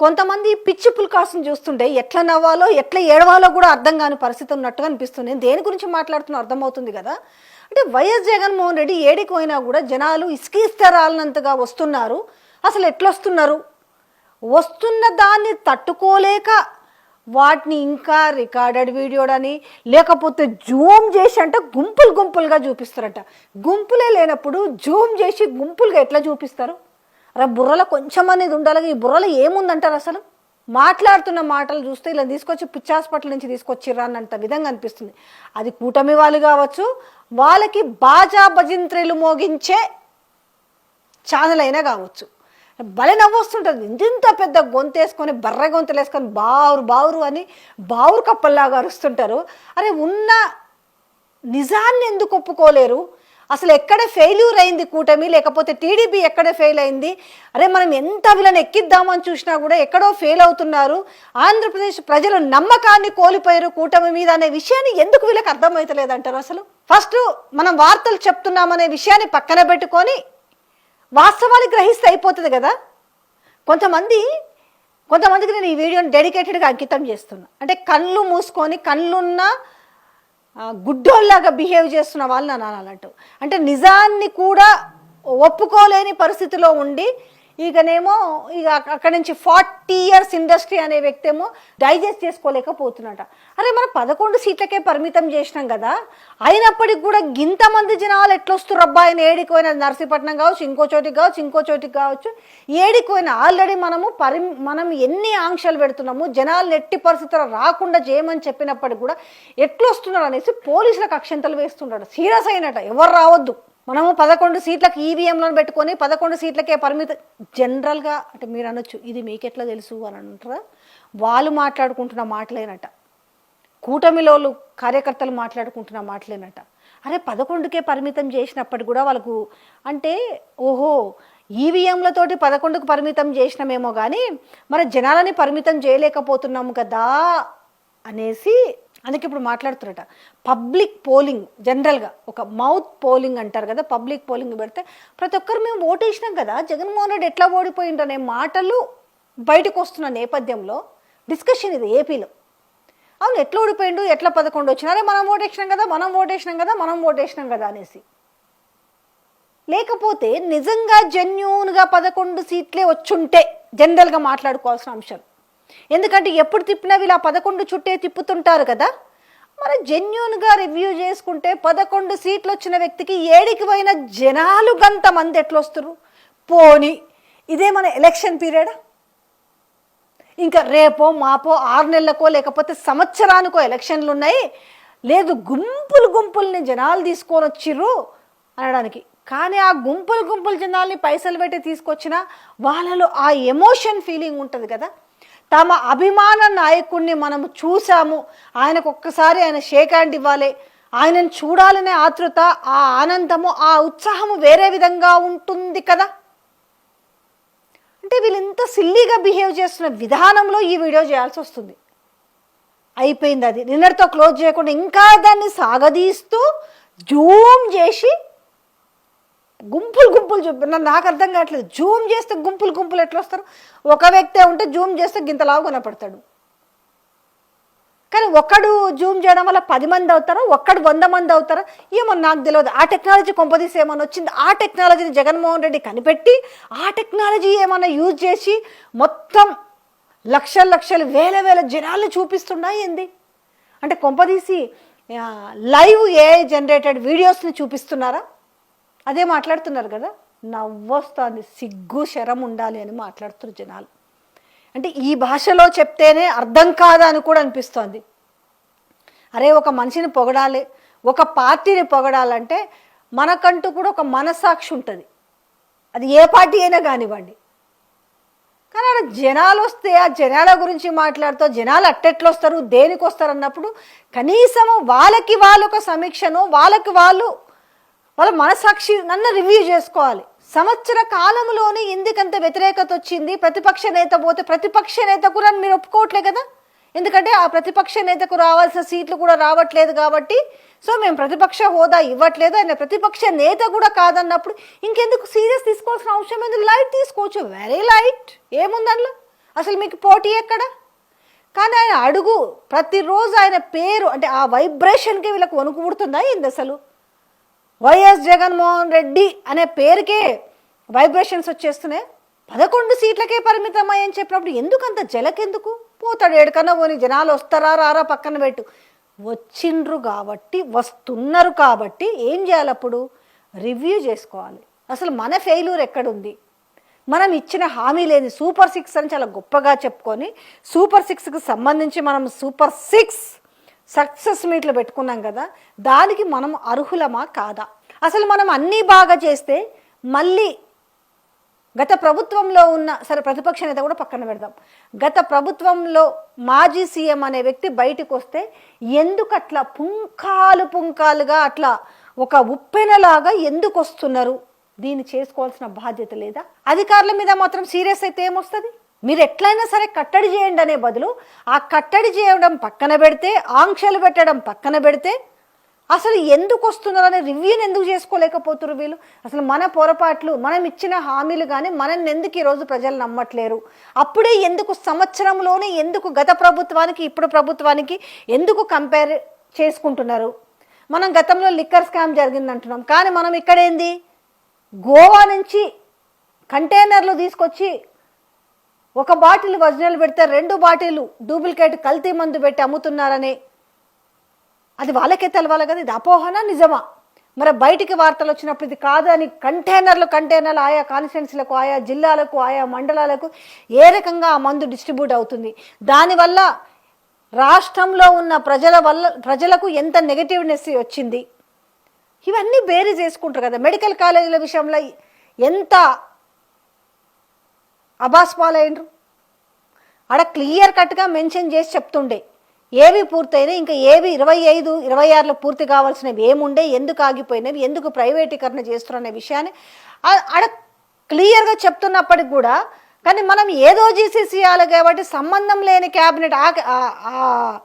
కొంతమంది పిచ్చి పుల్కాసుని చూస్తుంటే ఎట్లా నవ్వాలో ఎట్లా ఏడవాలో కూడా అర్థం కాని పరిస్థితి ఉన్నట్టుగా అనిపిస్తుంది. దేని గురించి మాట్లాడుతున్నా అర్థమవుతుంది కదా? అంటే వైఎస్ జగన్మోహన్ రెడ్డి ఏడికి పోయినా కూడా జనాలు ఇసుకిస్తరాలనంతగా వస్తున్నారు. అసలు ఎట్లొస్తున్నారు? వస్తున్న దాన్ని తట్టుకోలేక వాటిని ఇంకా రికార్డెడ్ వీడియోడని లేకపోతే జూమ్ చేసి అంటే గుంపులు గుంపులుగా చూపిస్తారట. గుంపులే లేనప్పుడు జూమ్ చేసి గుంపులుగా ఎట్లా చూపిస్తారు? అరే బుర్రలో కొంచెం అనేది ఉండాలి ఈ బుర్రలో ఏముందంటారు అసలు? మాట్లాడుతున్న మాటలు చూస్తే ఇలా తీసుకొచ్చి పిచ్చి హాస్పిటల్ నుంచి తీసుకొచ్చిర్రా అన్నంత విధంగా అనిపిస్తుంది. అది కూటమి వాళ్ళు కావచ్చు వాళ్ళకి బాజా భజింత్రీలు మోగించే ఛానల్ అయినా కావచ్చు. భలే నవ్వొస్తుంటుంది ఇంత పెద్ద గొంతేసుకొని బర్ర గొంతులు వేసుకొని బావురు బావురు అని బావురు కప్పల్లాగా అరుస్తుంటారు. అరే ఉన్న నిజాన్ని ఎందుకు ఒప్పుకోలేరు? అసలు ఎక్కడ ఫెయిల్యూర్ అయింది కూటమి? లేకపోతే టీడీపీ ఎక్కడ ఫెయిల్ అయింది? అరే మనం ఎంత వీళ్ళని ఎక్కిద్దామని చూసినా కూడా ఎక్కడో ఫెయిల్ అవుతున్నారు. ఆంధ్రప్రదేశ్ ప్రజలు నమ్మకాన్ని కోల్పోయారు కూటమి మీద అనే విషయాన్ని ఎందుకు వీళ్ళకి అర్థమవుతలేదంటారు అసలు? ఫస్ట్ మనం వార్తలు చెప్తున్నామనే విషయాన్ని పక్కన పెట్టుకొని వాస్తవాన్ని గ్రహిస్తే అయిపోతుంది కదా? కొంతమంది కొంతమందికి నేను ఈ వీడియోని డెడికేటెడ్గా అంకితం చేస్తున్నా. అంటే కళ్ళు మూసుకొని కళ్ళున్న గుడ్డోల్లాగా బిహేవ్ చేస్తున్న వాళ్ళు అని అన్నట్టు. అంటే నిజాన్ని కూడా ఒప్పుకోలేని పరిస్థితిలో ఉండి ఇకనేమో ఇక అక్కడి నుంచి ఫార్టీ ఇయర్స్ ఇండస్ట్రీ అనే వ్యక్తి ఏమో డైజెస్ట్ చేసుకోలేకపోతున్నట అరే మనం పదకొండు సీట్లకే పరిమితం చేసినాం కదా అయినప్పటికి కూడా ఇంతమంది జనాలు ఎట్లొస్తారు రబ్బా ఆయన ఏడికి పోయిన నర్సీపట్నం కావచ్చు ఇంకో చోటికి కావచ్చు ఇంకో చోటికి కావచ్చు ఏడికి పోయిన ఆల్రెడీ మనము పరి మనం ఎన్ని ఆంక్షలు పెడుతున్నాము జనాలు ఎట్టి పరిస్థితుల్లో రాకుండా చేయమని చెప్పినప్పటికి కూడా ఎట్లొస్తున్నారు అనేసి పోలీసులకు అక్షంతలు వేస్తుంటాడు సీరియస్ అయినట. ఎవరు రావద్దు. మనము పదకొండు సీట్లకు ఈవీఎంలను పెట్టుకొని పదకొండు సీట్లకే పరిమిత జనరల్గా అంటే మీరు అనొచ్చు ఇది మీకెట్లా తెలుసు అని అంటారా? వాళ్ళు మాట్లాడుకుంటున్న మాటలేనట. కూటమిలోళ్ళు కార్యకర్తలు మాట్లాడుకుంటున్న మాటలేనట. అరే పదకొండుకే పరిమితం చేసినప్పటికి కూడా వాళ్ళకు అంటే ఓహో ఈవీఎంలతోటి పదకొండుకు పరిమితం చేసినామేమో కానీ మరి జనాలని పరిమితం చేయలేకపోతున్నాము కదా అనేసి అందుకే ఇప్పుడు మాట్లాడుతున్నట. పబ్లిక్ పోలింగ్ జనరల్గా ఒక మౌత్ పోలింగ్ అంటారు కదా పబ్లిక్ పోలింగ్ పెడితే ప్రతి ఒక్కరు మేము ఓటేసినాం కదా జగన్మోహన్ రెడ్డి ఎట్లా ఓడిపోయిండు అనే మాటలు బయటకు వస్తున్న నేపథ్యంలో డిస్కషన్ ఇది ఏపీలో అవును ఎట్లా ఓడిపోయిండు ఎట్లా పదకొండు వచ్చినారే మనం ఓటేసినాం కదా మనం ఓటేసినాం కదా మనం ఓటేసినాం కదా అనేసి. లేకపోతే నిజంగా జెన్యున్గా పదకొండు సీట్లే వచ్చుంటే జనరల్గా మాట్లాడుకోవాల్సిన అంశం. ఎందుకంటే ఎప్పుడు తిప్పినా వీళ్ళు ఆ పదకొండు చుట్టే తిప్పుతుంటారు కదా. మరి జెన్యున్గా రివ్యూ చేసుకుంటే పదకొండు సీట్లు వచ్చిన వ్యక్తికి ఏడికి పోయిన జనాలు గంత మంది ఎట్లా పోని ఇదే మన ఎలక్షన్ పీరియడా? ఇంకా రేపో మాపో ఆరు నెలలకో లేకపోతే సంవత్సరానికో ఎలక్షన్లు ఉన్నాయి. లేదు గుంపులు గుంపుల్ని జనాలు తీసుకొని వచ్చిర్రు అనడానికి. కానీ ఆ గుంపులు గుంపులు జనాల్ని పైసలు పెట్టి తీసుకొచ్చిన వాళ్ళలో ఆ ఎమోషన్ ఫీలింగ్ ఉంటుంది కదా. తమ అభిమాన నాయకుడిని మనం చూసాము ఆయనకు ఒక్కసారి ఆయన షేక్ హ్యాండ్ ఇవ్వాలి ఆయనను చూడాలనే ఆతృత ఆ ఆనందము ఆ ఉత్సాహము వేరే విధంగా ఉంటుంది కదా? అంటే వీళ్ళు ఇంత సిల్లీగా బిహేవ్ చేస్తున్న విధానంలో ఈ వీడియో చేయాల్సి వస్తుంది. అయిపోయింది అది. నిన్నటితో క్లోజ్ చేయకుండా ఇంకా దాన్ని సాగదీస్తూ జూమ్ చేసి గుంపులు గుంపులు చూపి నాకు అర్థం కావట్లేదు. జూమ్ చేస్తే గుంపులు గుంపులు ఎట్లా వస్తారు ఒక వ్యక్తే ఉంటే జూమ్ చేస్తే గింతలావు కనపడతాడు కానీ ఒక్కడు జూమ్ చేయడం వల్ల పది మంది అవుతారా? ఒక్కడు వంద మంది అవుతారా? ఏమో నాకు తెలియదు. ఆ టెక్నాలజీ కొంపదీసి ఏమన్నా వచ్చింది? ఆ టెక్నాలజీని జగన్మోహన్ రెడ్డి కనిపెట్టి ఆ టెక్నాలజీ ఏమైనా యూజ్ చేసి మొత్తం లక్షల లక్షలు వేల వేల జనాలు చూపిస్తున్నా ఏంది? అంటే కొంపదీసి లైవ్ ఏఐ జనరేటెడ్ వీడియోస్ని చూపిస్తున్నారా? అదే మాట్లాడుతున్నారు కదా నవ్వొస్తుంది సిగ్గు శరం ఉండాలి అని మాట్లాడుతున్నారు జనాలు. అంటే ఈ భాషలో చెప్తేనే అర్థం కాదా అని కూడా అనిపిస్తోంది. అరే ఒక మనిషిని పొగడాలి ఒక పార్టీని పొగడాలంటే మనకంటూ కూడా ఒక మనసాక్షి ఉంటుంది. అది ఏ పార్టీ అయినా కానివ్వండి. కానీ ఆడ జనాలు వస్తే ఆ జనాల గురించి మాట్లాడుతూ జనాలు అట్టెట్లు వస్తారు దేనికి వస్తారు అన్నప్పుడు కనీసము వాళ్ళకి వాళ్ళు ఒక సమీక్షను వాళ్ళకి వాళ్ళు వాళ్ళ మనసాక్షి నన్ను రివ్యూ చేసుకోవాలి. సంవత్సర కాలంలోనే ఎందుకంత వ్యతిరేకత వచ్చింది? ప్రతిపక్ష నేత పోతే ప్రతిపక్ష నేత కూడా మీరు ఒప్పుకోవట్లే కదా? ఎందుకంటే ఆ ప్రతిపక్ష నేతకు రావాల్సిన సీట్లు కూడా రావట్లేదు కాబట్టి సో మేము ప్రతిపక్ష హోదా ఇవ్వట్లేదు. ఆయన ప్రతిపక్ష నేత కూడా కాదన్నప్పుడు ఇంకెందుకు సీరియస్ తీసుకోవాల్సిన అవసరం ఏంది లైట్ తీసుకోవచ్చు. Very light. ఏముంది అందులో? అసలు మీకు పోటీ ఎక్కడ? కానీ ఆయన అడుగు ప్రతిరోజు ఆయన పేరు అంటే ఆ వైబ్రేషన్కి వీళ్ళకి వణుకు పుడుతుందా ఏంది అసలు? వైఎస్ జగన్మోహన్ రెడ్డి అనే పేరుకే వైబ్రేషన్స్ వచ్చేస్తున్నాయి. పదకొండు సీట్లకే పరిమితం అని చెప్పినప్పుడు ఎందుకు అంత జలకెందుకు? పోతాడు ఏడుకన్నా పోని జనాలు వస్తారా రారా పక్కన పెట్టు. వచ్చిండ్రు కాబట్టి వస్తున్నారు కాబట్టి ఏం చేయాలి అప్పుడు? రివ్యూ చేసుకోవాలి. అసలు మన ఫెయిల్యూర్ ఎక్కడుంది? మనం ఇచ్చిన హామీ లేని సూపర్ సిక్స్ అని చాలా గొప్పగా చెప్పుకొని సూపర్ సిక్స్కి సంబంధించి మనం సూపర్ సిక్స్ సక్సెస్ మీట్లు పెట్టుకున్నాం కదా దానికి మనం అర్హులమా కాదా? అసలు మనం అన్నీ బాగా చేస్తే మళ్ళీ గత ప్రభుత్వంలో ఉన్న సరే ప్రతిపక్ష నేత కూడా పక్కన పెడదాం. గత ప్రభుత్వంలో మాజీ సీఎం అనే వ్యక్తి బయటకు వస్తే ఎందుకు అట్లా పుంకాలు పుంకాలుగా అట్లా ఒక ఉప్పెనలాగా ఎందుకు వస్తున్నారు? దీన్ని చేసుకోవాల్సిన బాధ్యత లేదా? అధికారుల మీద మాత్రం సీరియస్ అయితే ఏమొస్తుంది? మీరు ఎట్లయినా సరే కట్టడి చేయండి అనే బదులు ఆ కట్టడి చేయడం పక్కన పెడితే ఆంక్షలు పెట్టడం పక్కన పెడితే అసలు ఎందుకు వస్తున్నారు అనే రివ్యూని ఎందుకు చేసుకోలేకపోతున్నారు వీళ్ళు? అసలు మన పొరపాట్లు మనం ఇచ్చిన హామీలు కానీ మనల్ని ఎందుకు ఈరోజు ప్రజలు నమ్మట్లేరు? అప్పుడే ఎందుకు సంవత్సరంలోనే ఎందుకు గత ప్రభుత్వానికి ఇప్పుడు ప్రభుత్వానికి ఎందుకు కంపేర్ చేసుకుంటున్నారు? మనం గతంలో లిక్కర్ స్కామ్ జరిగింది అంటున్నాం కానీ మనం ఇక్కడేంది? గోవా నుంచి కంటైనర్లు తీసుకొచ్చి ఒక బాటిల్ ఒరిజినల్ పెడితే రెండు బాటిల్ డూప్లికేట్ కల్తీ మందు పెట్టి అమ్ముతున్నారని. అది వాళ్ళకే తెలవాలి కదా ఇది అపోహన నిజమా? మరి బయటికి వార్తలు వచ్చినప్పుడు ఇది కాదని కంటైనర్లు కంటైనర్లు ఆయా కాన్స్టిట్యున్సీలకు ఆయా జిల్లాలకు ఆయా మండలాలకు ఏ రకంగా ఆ మందు డిస్ట్రిబ్యూట్ అవుతుంది? దానివల్ల రాష్ట్రంలో ఉన్న ప్రజల వల్ల ప్రజలకు ఎంత నెగటివ్నెస్ వచ్చింది? ఇవన్నీ బేరీ చేసుకుంటారు కదా మెడికల్ కాలేజీల విషయంలో ఎంత అబాస్పాలైనరు ఆడ క్లియర్ కట్గా మెన్షన్ చేసి చెప్తుండే. ఏవి పూర్తయినాయి ఇంకా ఏవి ఇరవై ఐదు ఇరవై ఆరులో పూర్తి కావాల్సినవి ఏముండే ఎందుకు ఆగిపోయినవి ఎందుకు ప్రైవేటీకరణ చేస్తున్న విషయాన్ని ఆడ క్లియర్గా చెప్తున్నప్పటికి కూడా కానీ మనం ఏదో చేసేసేయాలి కాబట్టి సంబంధం లేని క్యాబినెట్ ఆ-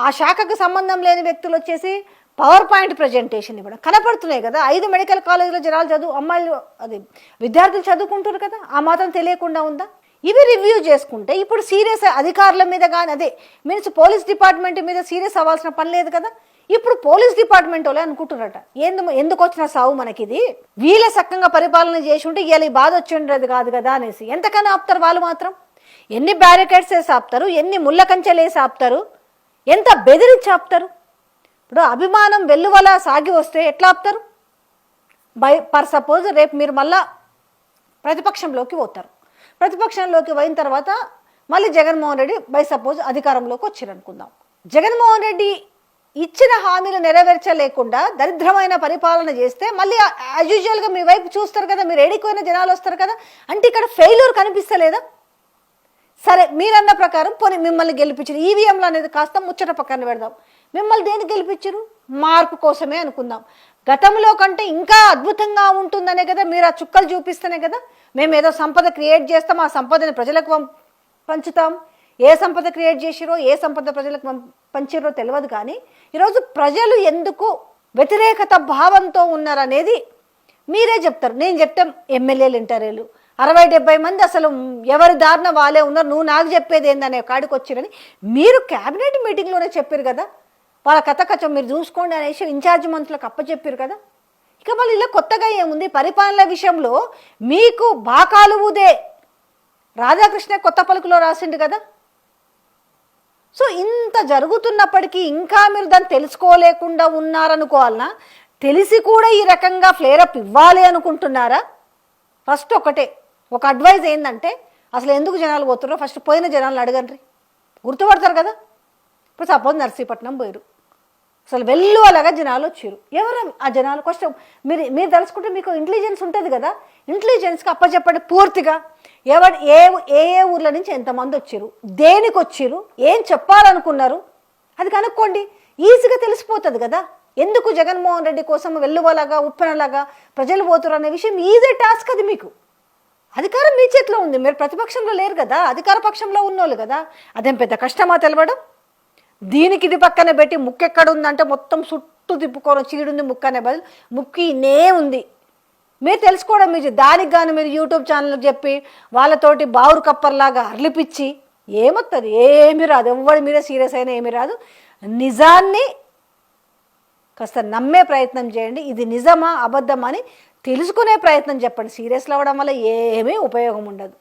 ఆ శాఖకు సంబంధం లేని వ్యక్తులు వచ్చేసి పవర్ పాయింట్ ప్రజెంటేషన్ ఇవ్వడం. కనపడుతున్నాయి కదా ఐదు మెడికల్ కాలేజీలో జనాలు చదువు అమ్మాయిలు అది విద్యార్థులు చదువుకుంటారు కదా ఆ మాత్రం తెలియకుండా ఉందా? ఇవి రివ్యూ చేసుకుంటే ఇప్పుడు సీరియస్ అధికారుల మీద కానీ అదే మీన్స్ పోలీస్ డిపార్ట్మెంట్ మీద సీరియస్ అవ్వాల్సిన పని లేదు కదా? ఇప్పుడు పోలీస్ డిపార్ట్మెంట్ వాళ్ళే అనుకుంటున్నారట. ఎందు ఎందుకు వచ్చిన సావు మనకిది? వీళ్ళే సక్కంగా పరిపాలన చేసి ఉంటే వీళ్ళ ఈ బాధ వచ్చి ఉండేది కాదు కదా అనేసి. ఎంతకన్నా ఆపుతారు వాళ్ళు మాత్రం? ఎన్ని బ్యారికేడ్స్ వేసి ఆపుతారు? ఎన్ని ముళ్ళ కంచెలు వేసి ఆపుతారు? ఎంత బెదిరించి ఆపుతారు? అభిమానం వెల్లువల సాగి వస్తే ఎట్లా ఆపుతారు? బై పర్ సపోజ్ రేపు మీరు మళ్ళా ప్రతిపక్షంలోకి పోతారు. ప్రతిపక్షంలోకి పోయిన తర్వాత మళ్ళీ జగన్మోహన్ రెడ్డి బై సపోజ్ అధికారంలోకి వచ్చారు అనుకుందాం జగన్మోహన్ రెడ్డి ఇచ్చిన హామీలు నెరవేర్చలేకుండా దరిద్రమైన పరిపాలన చేస్తే మళ్ళీ యాజ్ యూజువల్గా మీ వైపు చూస్తారు కదా మీరు ఏడిపోయిన జనాలు వస్తారు కదా అంటే ఇక్కడ ఫెయిల్యూర్ కనిపిస్తలేదా? సరే మీరన్న ప్రకారం పోనీ మిమ్మల్ని గెలిపించారు. ఈవీఎంలు అనేది కాస్త ముచ్చట పక్కన పెడదాం. మిమ్మల్ని దేనికి గెలిపించారు? మార్పు కోసమే అనుకుందాం. గతంలో కంటే ఇంకా అద్భుతంగా ఉంటుందనే కదా మీరు ఆ చుక్కలు చూపిస్తేనే కదా మేము ఏదో సంపద క్రియేట్ చేస్తాం ఆ సంపదని ప్రజలకు పంచుతాం. ఏ సంపద క్రియేట్ చేసిరో ఏ సంపద ప్రజలకు పంచిరో తెలియదు కానీ ఈరోజు ప్రజలు ఎందుకు వ్యతిరేకత భావంతో ఉన్నారనేది మీరే చెప్తారు. నేను చెప్తాం ఎమ్మెల్యేలు ఇంటర్వ్యూలు అరవై డెబ్బై మంది అసలు ఎవరి దారిన వాళ్ళే ఉన్నారు. నువ్వు నాకు చెప్పేది ఏందనే కాడికి వచ్చిరని మీరు క్యాబినెట్ మీటింగ్లోనే చెప్పారు కదా? వాళ్ళ కథ కథ మీరు చూసుకోండి అనేసి ఇన్ఛార్జ్ మంత్రులకు అప్పచెప్పారు కదా? ఇక మళ్ళీ ఇలా కొత్తగా ఏముంది? పరిపాలన విషయంలో మీకు బాకాలు రాధాకృష్ణ కొత్త పలుకులో రాసిండు కదా? సో ఇంత జరుగుతున్నప్పటికీ ఇంకా మీరు దాన్ని తెలుసుకోలేకుండా ఉన్నారనుకోవాలనా? తెలిసి కూడా ఈ రకంగా ఫ్లేరప్ ఇవ్వాలి అనుకుంటున్నారా? ఫస్ట్ ఒకటే. ఒక అడ్వైజ్ ఏంటంటే అసలు ఎందుకు జనాలు పోతున్నారో ఫస్ట్ పోయిన జనాలను అడగండి. గుర్తుపడతారు కదా? ఇప్పుడు సపోజ్ నర్సీపట్నం పోయారు అసలు వెళ్ళు అలాగా జనాలు వచ్చారు ఎవరు ఆ జనాలు? కొంచెం మీరు మీరు తెలుసుకుంటే మీకు ఇంటెలిజెన్స్ ఉంటుంది కదా? ఇంటెలిజెన్స్కి అప్పచెప్పండి పూర్తిగా. ఎవరు ఏ ఏ ఏ ఊర్ల నుంచి ఎంతమంది వచ్చారు దేనికి వచ్చారు ఏం చెప్పాలనుకున్నారు? అది కనుక్కోండి. ఈజీగా తెలిసిపోతుంది కదా? ఎందుకు జగన్మోహన్ రెడ్డి కోసం వెల్లువలాగా ఉప్పనలాగా ప్రజలు పోతున్నారు అనే విషయం ఈజీ టాస్క్ అది మీకు. అధికారం మీ చేతిలో ఉంది. మీరు ప్రతిపక్షంలో లేరు కదా. అధికార పక్షంలో ఉన్నోళ్ళు కదా. అదేం పెద్ద కష్టమా తెలవడం? దీనికి ఇది పక్కన పెట్టి ముక్కు ఎక్కడ ఉందంటే మొత్తం చుట్టూ తిప్పుకొని చీడుంది ముక్కు అనే బదులు ముక్కు ఇన్నే ఉంది. మీరు తెలుసుకోవడం మీరు దానికి కానీ మీరు యూట్యూబ్ ఛానల్ చెప్పి వాళ్ళతోటి బావురు కప్పర్లాగా అర్లిపిచ్చి ఏమొస్తుంది ఏమి రాదు. ఎవ్వడి మీద సీరియస్ అయినా ఏమి రాదు. నిజాన్ని కాస్త నమ్మే ప్రయత్నం చేయండి. ఇది నిజమా? అబద్ధమా? అని తెలుసుకునే ప్రయత్నం చెప్పండి. సీరియస్లో అవ్వడం వల్ల ఏమీ ఉపయోగం ఉండదు.